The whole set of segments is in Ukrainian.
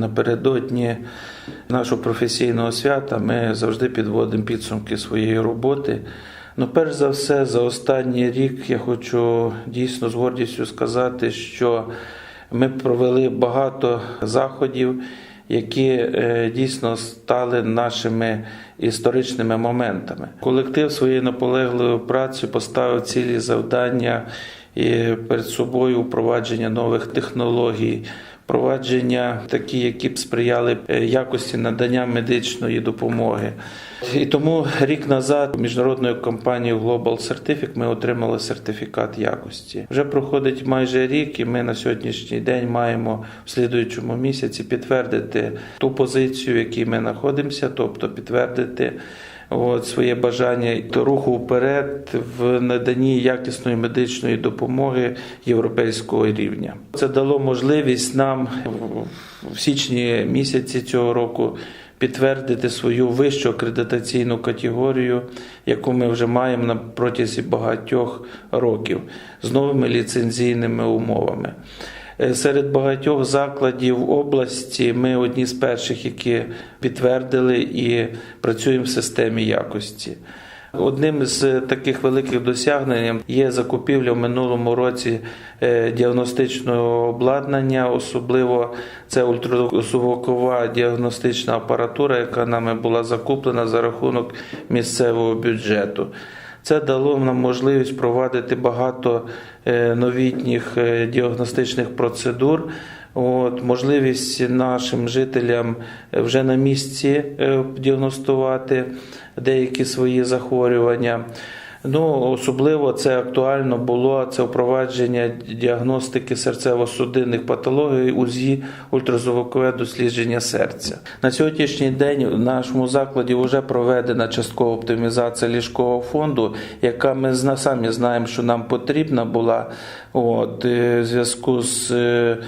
Напередодні нашого професійного свята ми завжди підводимо підсумки своєї роботи. Ну, перш за все, за останній рік я хочу дійсно з гордістю сказати, що ми провели багато заходів, які е, дійсно стали нашими історичними моментами. Колектив своєю наполегливою працею поставив цілі завдання перед собою впровадження нових технологій. Впровадження такі, які б сприяли е, якості надання медичної допомоги. І тому рік назад міжнародною компанією Global Certific ми отримали сертифікат якості. Вже проходить майже рік, і ми на сьогоднішній день маємо в слідуючому місяці підтвердити ту позицію, в якій ми знаходимося, тобто підтвердити. От, своє бажання до руху вперед в наданні якісної медичної допомоги європейського рівня. Це дало можливість нам в січні місяці цього року підтвердити свою вищу акредитаційну категорію, яку ми вже маємо на протязі багатьох років з новими ліцензійними умовами. Е, Серед багатьох закладів області ми одні з перших, які підтвердили і працюємо в системі якості. Одним з таких великих досягнень є закупівля в минулому році е, діагностичного обладнання, особливо це ультразвукова діагностична апаратура, яка нами була закуплена за рахунок місцевого бюджету. Це дало нам можливість провадити багато е, новітніх е, діагностичних процедур. От, можливість нашим жителям вже на місці е, діагностувати деякі свої захворювання. Ну, особливо це актуально було це впровадження діагностики серцево-судинних патологій, УЗІ, ультразвукове дослідження серця. На сьогоднішній день в нашому закладі вже проведена часткова оптимізація ліжкового фонду, яка ми самі знаємо, що нам потрібна була. От, е, в зв'язку з е,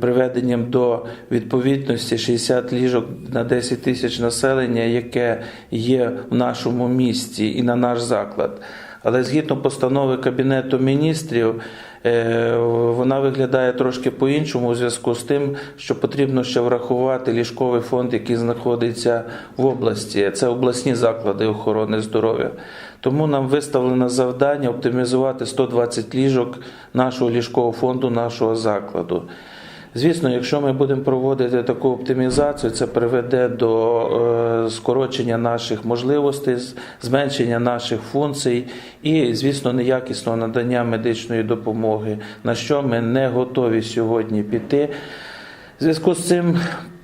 приведенням до відповідності 60 ліжок на 10 тисяч населення, яке є в нашому місті і на наш заклад. Але згідно постанови Кабінету міністрів, е, вона виглядає трошки по-іншому у зв'язку з тим, що потрібно ще врахувати ліжковий фонд, який знаходиться в області. Це обласні заклади охорони здоров'я. Тому нам виставлено завдання оптимізувати 120 ліжок нашого ліжкового фонду, нашого закладу. Звісно, якщо ми будемо проводити таку оптимізацію, це приведе до е, скорочення наших можливостей, зменшення наших функцій і, звісно, неякісного надання медичної допомоги, на що ми не готові сьогодні піти. В зв'язку з цим.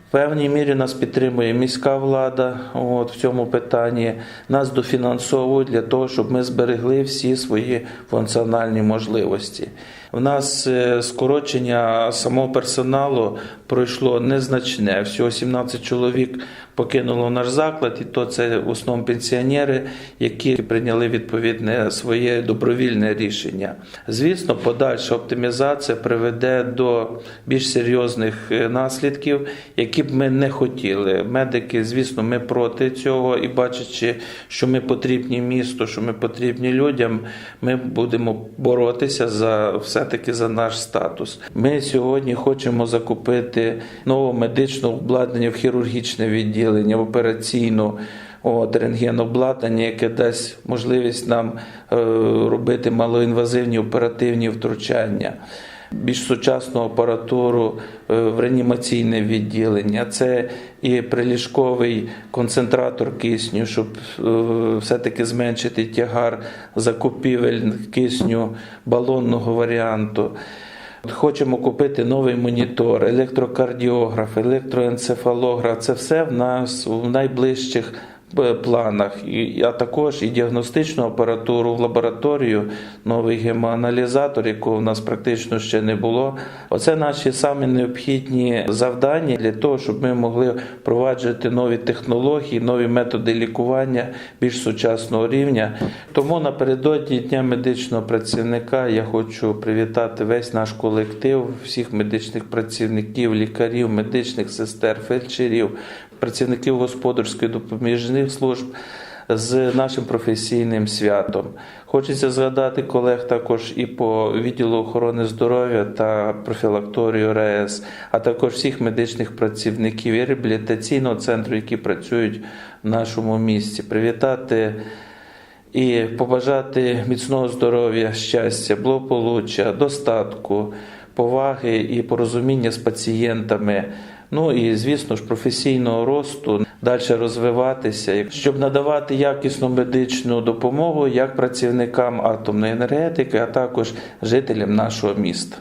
В певній мірі нас підтримує міська влада от, в цьому питанні. Нас дофінансовують для того, щоб ми зберегли всі свої функціональні можливості. У нас е, скорочення самого персоналу пройшло незначне. Всього 17 чоловік покинуло наш заклад, і то це в основному пенсіонери, які прийняли відповідне своє добровільне рішення. Звісно, подальша оптимізація приведе до більш серйозних е, наслідків, які б ми не хотіли. Медики, звісно, ми проти цього і бачачи, що ми потрібні місту, що ми потрібні людям, ми будемо боротися за все-таки за наш статус. Ми сьогодні хочемо закупити нове медичне обладнання в хірургічне відділення, в операційну. От, рентгенобладнання, яке дасть можливість нам е, робити малоінвазивні оперативні втручання, більш сучасну апаратуру е, в реанімаційне відділення. Це і приліжковий концентратор кисню, щоб е, все-таки зменшити тягар закупівель кисню балонного варіанту. Хочемо купити новий монітор, електрокардіограф, електроенцефалограф. Це все в нас в найближчих планах, І- а також і діагностичну апаратуру в лабораторію, новий гемоаналізатор, якого в нас практично ще не було. Оце наші самі необхідні завдання для того, щоб ми могли впроваджувати нові технології, нові методи лікування більш сучасного рівня. Тому напередодні Дня медичного працівника я хочу привітати весь наш колектив, всіх медичних працівників, лікарів, медичних сестер, фельдшерів, працівників господарської допоміжних служб з нашим професійним святом. Хочеться згадати колег також і по відділу охорони здоров'я та профілакторію РЕС, а також всіх медичних працівників і реабілітаційного центру, які працюють в нашому місті. Привітати і побажати міцного здоров'я, щастя, благополуччя, достатку, поваги і порозуміння з пацієнтами. Ну і звісно ж професійного росту, далі розвиватися, щоб надавати якісну медичну допомогу як працівникам атомної енергетики, а також жителям нашого міста.